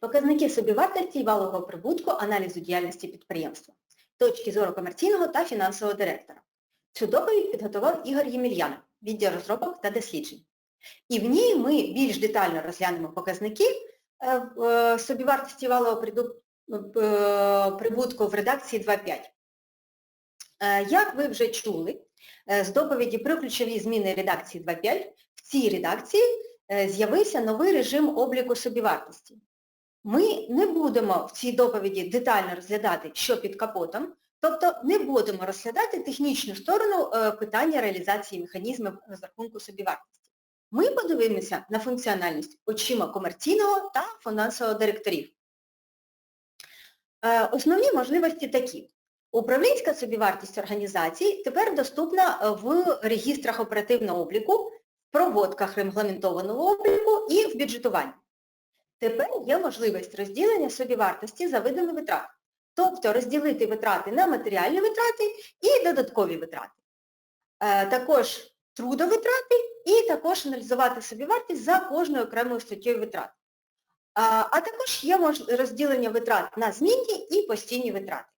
Показники собівартості і валового прибутку аналізу діяльності підприємства, точки зору комерційного та фінансового директора. Цю доповідь підготував Ігор Ємельянов, відділ розробок та досліджень. І в ній ми більш детально розглянемо показники е, е, собівартості валового е, прибутку в редакції 2.5. Е, Як ви вже чули, з доповіді про ключові зміни редакції 2.5 в цій редакції з'явився новий режим обліку собівартості. Ми не будемо в цій доповіді детально розглядати, що під капотом, тобто не будемо розглядати технічну сторону е, питання реалізації механізмів розрахунку собівартості. Ми подивимося на функціональність очима комерційного та фінансового директорів. Е, Основні можливості такі. Управлінська собівартість організації тепер доступна е, в регістрах оперативного обліку, в проводках регламентованого обліку і в бюджетуванні. Тепер є можливість розділення собівартості за видами витрат, тобто розділити витрати на матеріальні витрати і додаткові витрати. Е, Також трудовитрати і також аналізувати собівартість за кожною окремою статтєю витрат. А, а також є розділення витрат на змінні і постійні витрати.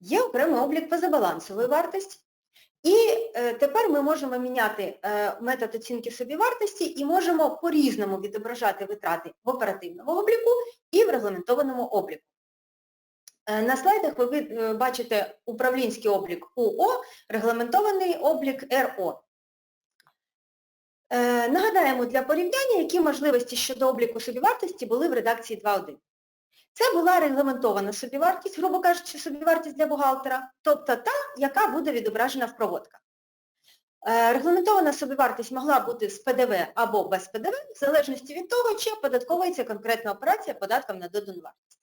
Є окремий облік позабалансової вартості. І е, тепер ми можемо міняти е, метод оцінки собівартості і можемо по-різному відображати витрати в оперативному обліку і в регламентованому обліку. Е, на слайдах ви бачите управлінський облік УО, регламентований облік РО. Нагадаємо для порівняння, які можливості щодо обліку собівартості були в редакції 2.1. Це була регламентована собівартість, грубо кажучи, собівартість для бухгалтера, тобто та, яка буде відображена в проводках. Е, Регламентована собівартість могла бути з ПДВ або без ПДВ, в залежності від того, чи оподатковується конкретна операція податком на додану вартість.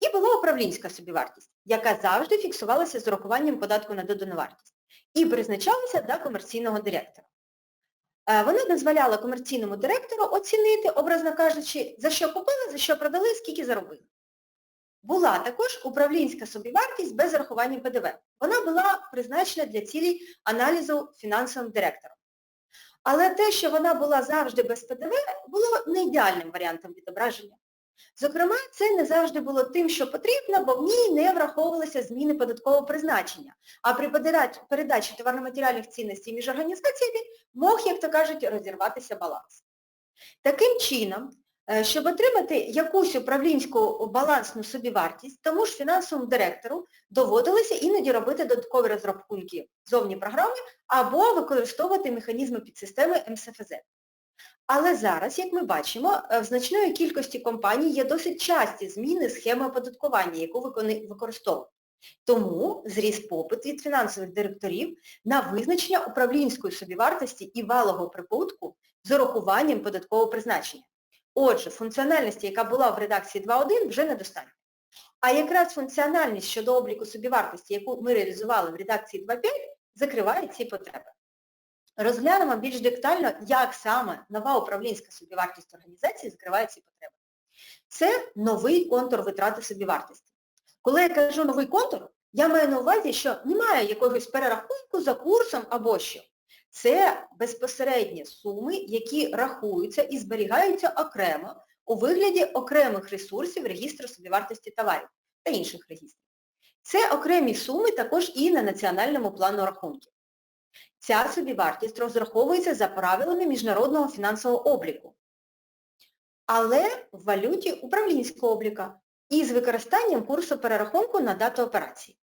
І була управлінська собівартість, яка завжди фіксувалася з урахуванням податку на додану вартість і призначалася до комерційного директора. Е, Вона дозволяла комерційному директору оцінити, образно кажучи, за що купили, за що продали, скільки заробили. Була також управлінська собівартість без зарахування ПДВ. Вона була призначена для цілей аналізу фінансовим директором. Але те, що вона була завжди без ПДВ, було не ідеальним варіантом відображення. Зокрема, це не завжди було тим, що потрібно, бо в ній не враховувалися зміни податкового призначення. А при передачі- товарно-матеріальних цінностей між організаціями мог, як то кажуть, розірватися баланс. Таким чином, е, щоб отримати якусь управлінську балансну собівартість, тому ж фінансовому директору доводилося іноді робити додаткові розрахунки зовні програми або використовувати механізми підсистеми МСФЗ. Але зараз, як ми бачимо, е, в значної кількості компаній є досить часті зміни схеми оподаткування, яку використовують. Тому зріс попит від фінансових директорів на визначення управлінської собівартості і валового прибутку з урахуванням податкового призначення. Отже, функціональності, яка була в редакції 2.1, вже недостатньо. А якраз функціональність щодо обліку собівартості, яку ми реалізували в редакції 2.5, закриває ці потреби. Розглянемо більш детально, як саме нова управлінська собівартість організації закриває ці потреби. Це новий контур витрати собівартості. Коли я кажу новий контур, я маю на увазі, що немає якогось перерахунку за курсом або що. Це безпосередні суми, які рахуються і зберігаються окремо у вигляді окремих ресурсів регістру собівартості товарів та інших регістрів. Це окремі суми також і на національному плану рахунків. Ця собівартість розраховується за правилами міжнародного фінансового обліку, але в валюті управлінського обліка і з використанням курсу перерахунку на дату операції.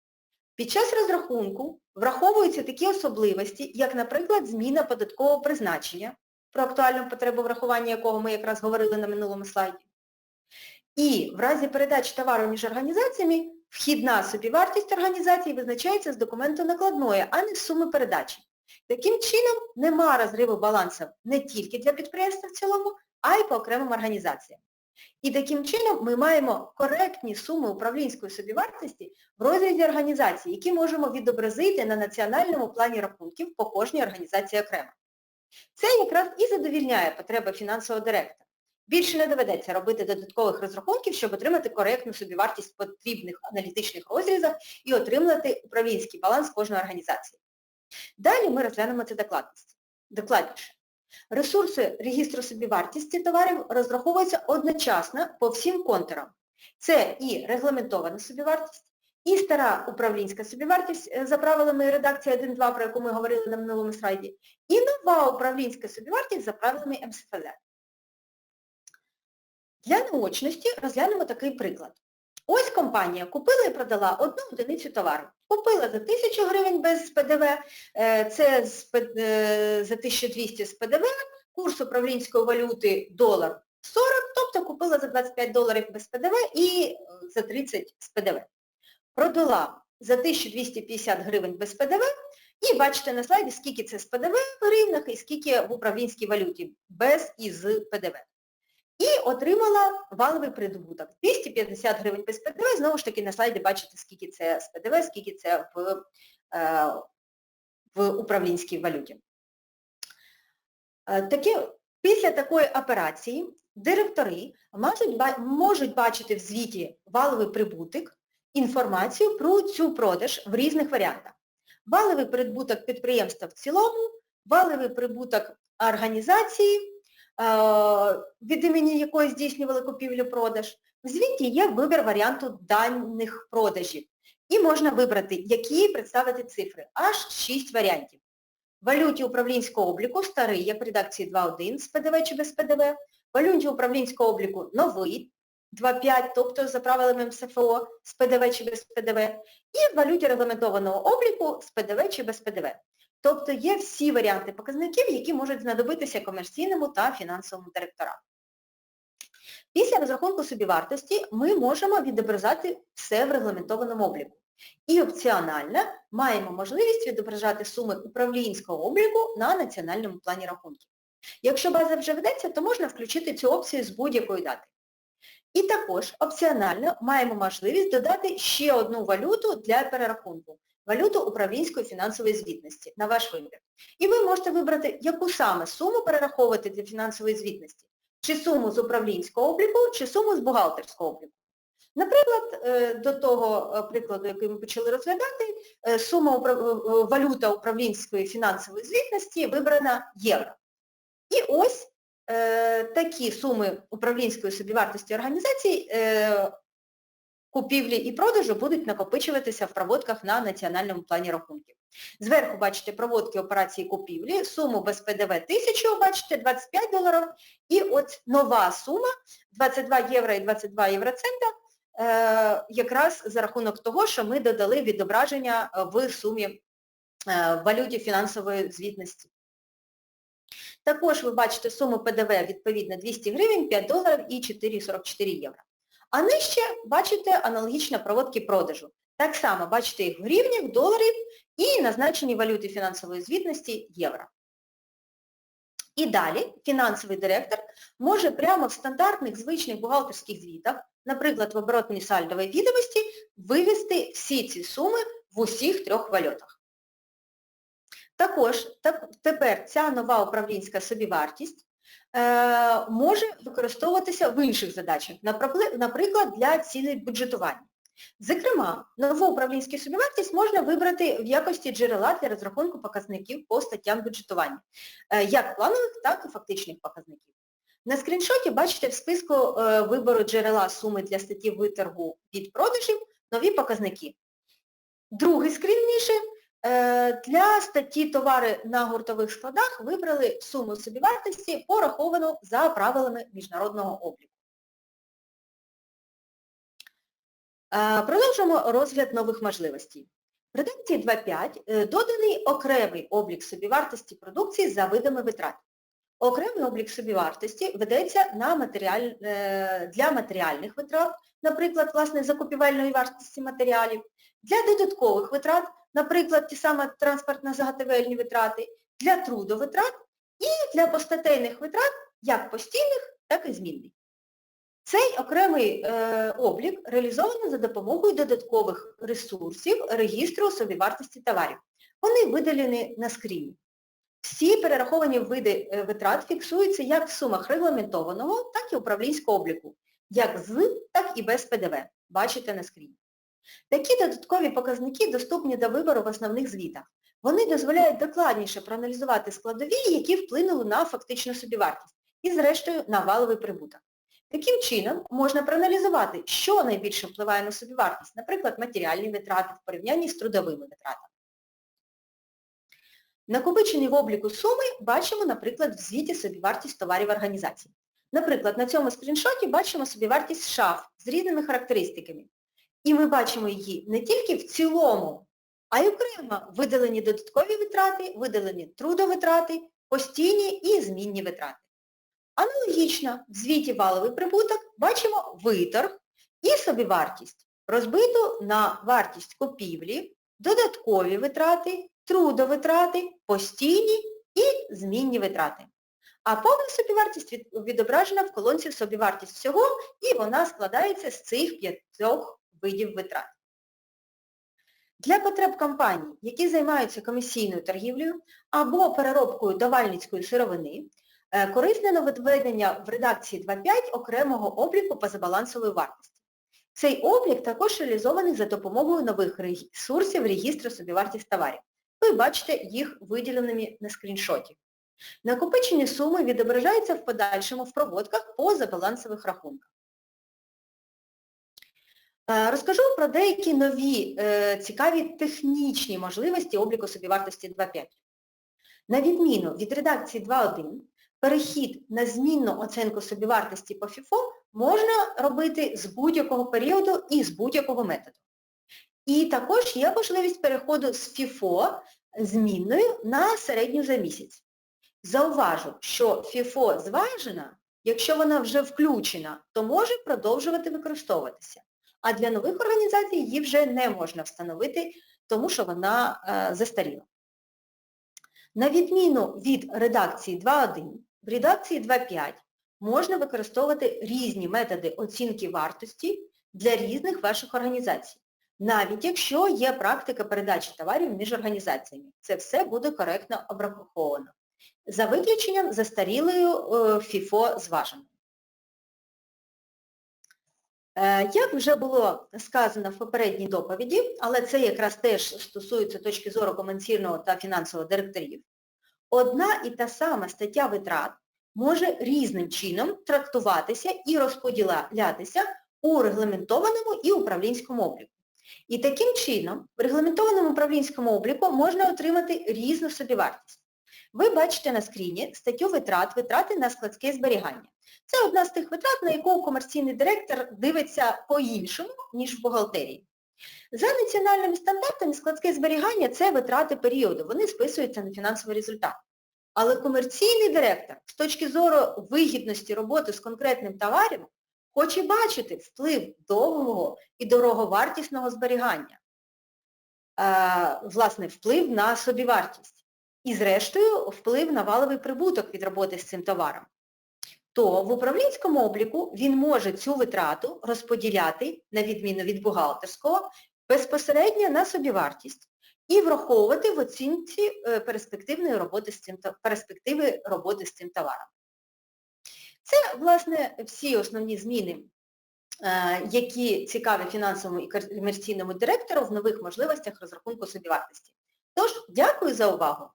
Під час розрахунку враховуються такі особливості, як, наприклад, зміна податкового призначення, про актуальну потребу врахування якого ми якраз говорили на минулому слайді. І в разі передачі товару між організаціями вхідна собівартість організації визначається з документу накладної, а не з суми передачі. Таким чином, нема розриву балансів не тільки для підприємства в цілому, а й по окремим організаціям. І таким чином ми маємо коректні суми управлінської собівартості в розрізі організації, які можемо відобразити на національному плані рахунків по кожній організації окремо. Це якраз і задовільняє потреби фінансового директора. Більше не доведеться робити додаткових розрахунків, щоб отримати коректну собівартість в потрібних аналітичних розрізах і отримати управлінський баланс кожної організації. Далі ми розглянемо це докладніше. Ресурси регістру собівартості товарів розраховуються одночасно по всім контурам. Це і регламентована собівартість, і стара управлінська собівартість е, за правилами редакції 1.2, про яку ми говорили на минулому слайді, і нова управлінська собівартість за правилами МСФЗ. Для наочності розглянемо такий приклад. Ось компанія купила і продала одну одиницю товару. Купила за 1000 гривень без ПДВ, е, це е, за 1200 з ПДВ, курс управлінської валюти долар 40, тобто купила за 25 доларів без ПДВ і е, за 30 з ПДВ. Продала за 1250 гривень без ПДВ і бачите на слайді, скільки це з ПДВ в гривнах і скільки в управлінській валюті без і з ПДВ. І отримала валовий прибуток. 250 гривень без ПДВ, знову ж таки на слайді бачите, скільки це з ПДВ, скільки це в, е, в управлінській валюті. Е, Такі, після такої операції директори можуть, можуть бачити в звіті валовий прибуток, інформацію про цю продаж в різних варіантах. Валовий прибуток підприємства в цілому, валовий прибуток організації, від імені якої здійснювали купівлю-продаж. В звіті є вибір варіанту даних продажів. І можна вибрати, які представити цифри. Аж 6 варіантів. Валюті управлінського обліку старий, як в редакції 2.1 з ПДВ чи без ПДВ. Валюті управлінського обліку новий 2.5, тобто за правилами МСФО з ПДВ чи без ПДВ. І в валюті регламентованого обліку з ПДВ чи без ПДВ. Тобто є всі варіанти показників, які можуть знадобитися комерційному та фінансовому директорам. Після розрахунку собівартості ми можемо відобразати все в регламентованому обліку. І опціонально маємо можливість відображати суми управлінського обліку на національному плані рахунків. Якщо база вже ведеться, то можна включити цю опцію з будь-якої дати. І також опціонально маємо можливість додати ще одну валюту для перерахунку валюту управлінської фінансової звітності на ваш вибір. І ви можете вибрати, яку саме суму перераховувати для фінансової звітності. Чи суму з управлінського обліку, чи суму з бухгалтерського обліку. Наприклад, е, до того е, прикладу, який ми почали розглядати, е, сума валюта управлінської фінансової звітності вибрана євро. І ось такі суми управлінської собівартості організацій е, купівлі і продажу будуть накопичуватися в проводках на національному плані рахунків. Зверху бачите проводки операції купівлі, суму без ПДВ 1000, бачите, 25 доларів. І от нова сума 22 євро і 22 євроцента е, якраз за рахунок того, що ми додали відображення в сумі е, в валюті фінансової звітності. Також ви бачите суму ПДВ відповідно 200 гривень, 5 доларів і 4,44 євро. А нижче бачите аналогічно проводки продажу. Так само бачите їх в гривнях, доларів і назначені валюти фінансової звітності євро. І далі фінансовий директор може прямо в стандартних звичних бухгалтерських звітах, наприклад, в оборотній сальдовій відомості, вивести всі ці суми в усіх трьох валютах. Також так, тепер ця нова управлінська собівартість може використовуватися в інших задачах, наприклад, для цілей бюджетування. Зокрема, нову управлінську собівартість можна вибрати в якості джерела для розрахунку показників по статтям бюджетування, е, як планових, так і фактичних показників. На скріншоті бачите в списку е, вибору джерела суми для статті виторгу від продажів нові показники. Другий скрін ніше Е, Для статті товари на гуртових складах вибрали суму собівартості, пораховану за правилами міжнародного обліку. Е, Продовжуємо розгляд нових можливостей. В редакції 2.5 е, доданий окремий облік собівартості продукції за видами витрат. Окремий облік собівартості ведеться на матеріаль, е, для матеріальних витрат, наприклад, власне, закупівельної вартості матеріалів, для додаткових витрат, наприклад, ті саме транспортно-заготовельні витрати, для трудовитрат і для постатейних витрат як постійних, так і змінних. Цей окремий е, облік реалізовано за допомогою додаткових ресурсів регістру собівартості товарів. Вони видалені на скріні. Всі перераховані види е, витрат фіксуються як в сумах регламентованого, так і управлінського обліку, як з, так і без ПДВ. Бачите на скріні. Такі додаткові показники доступні до вибору в основних звітах. Вони дозволяють докладніше проаналізувати складові, які вплинули на фактичну собівартість і, зрештою, на валовий прибуток. Таким чином, можна проаналізувати, що найбільше впливає на собівартість, наприклад, матеріальні витрати в порівнянні з трудовими витратами. Накопичені в обліку суми бачимо, наприклад, в звіті собівартість товарів організації. Наприклад, на цьому скріншоті бачимо собівартість шаф з різними характеристиками. І ми бачимо її не тільки в цілому, а й окремо видалені додаткові витрати, видалені трудовитрати, постійні і змінні витрати. Аналогічно, в звіті валовий прибуток бачимо виторг і собівартість, розбиту на вартість купівлі, додаткові витрати, трудовитрати, постійні і змінні витрати. А повна собівартість відображена в колонці собівартість всього, і вона складається з цих п'ятьох видів витрат. Для потреб компаній, які займаються комісійною торгівлею або переробкою давальницької сировини, е, корисне нововведення в редакції 2.5 окремого обліку позабалансової вартості. Цей облік також реалізований за допомогою нових ресурсів регістру собівартість товарів. Ви бачите їх виділеними на скріншоті. Накопичені суми відображаються в подальшому в проводках по забалансових рахунках. Е, Розкажу про деякі нові е, цікаві технічні можливості обліку собівартості 2.5. На відміну від редакції 2.1, перехід на змінну оцінку собівартості по FIFO можна робити з будь-якого періоду і з будь-якого методу. І також є можливість переходу з FIFO змінною на середню за місяць. Зауважу, що FIFO зважена, якщо вона вже включена, то може продовжувати використовуватися. А для нових організацій її вже не можна встановити, тому що вона е, застаріла. На відміну від редакції 2.1, в редакції 2.5 можна використовувати різні методи оцінки вартості для різних ваших організацій. Навіть якщо є практика передачі товарів між організаціями. Це все буде коректно обраховано. За виключенням застарілою е, FIFO зваженою. Е, Як вже було сказано в попередній доповіді, але це якраз теж стосується точки зору комерційного та фінансового директорів, одна і та сама стаття витрат може різним чином трактуватися і розподілятися у регламентованому і управлінському обліку. І таким чином в регламентованому управлінському обліку можна отримати різну собівартість. Ви бачите на скріні статтю витрат, витрати на складське зберігання. Це одна з тих витрат, на яку комерційний директор дивиться по-іншому, ніж в бухгалтерії. За національними стандартами складське зберігання – це витрати періоду, вони списуються на фінансовий результат. Але комерційний директор з точки зору вигідності роботи з конкретним товаром хоче бачити вплив довгого і дороговартісного зберігання, е, власне, вплив на собівартість. І, зрештою, вплив на валовий прибуток від роботи з цим товаром то в управлінському обліку він може цю витрату розподіляти, на відміну від бухгалтерського, безпосередньо на собівартість і враховувати в оцінці е, перспективної роботи з цим, перспективи роботи з цим товаром. Це, власне, всі основні зміни, е, які цікаві фінансовому і комерційному директору в нових можливостях розрахунку собівартості. Тож, дякую за увагу!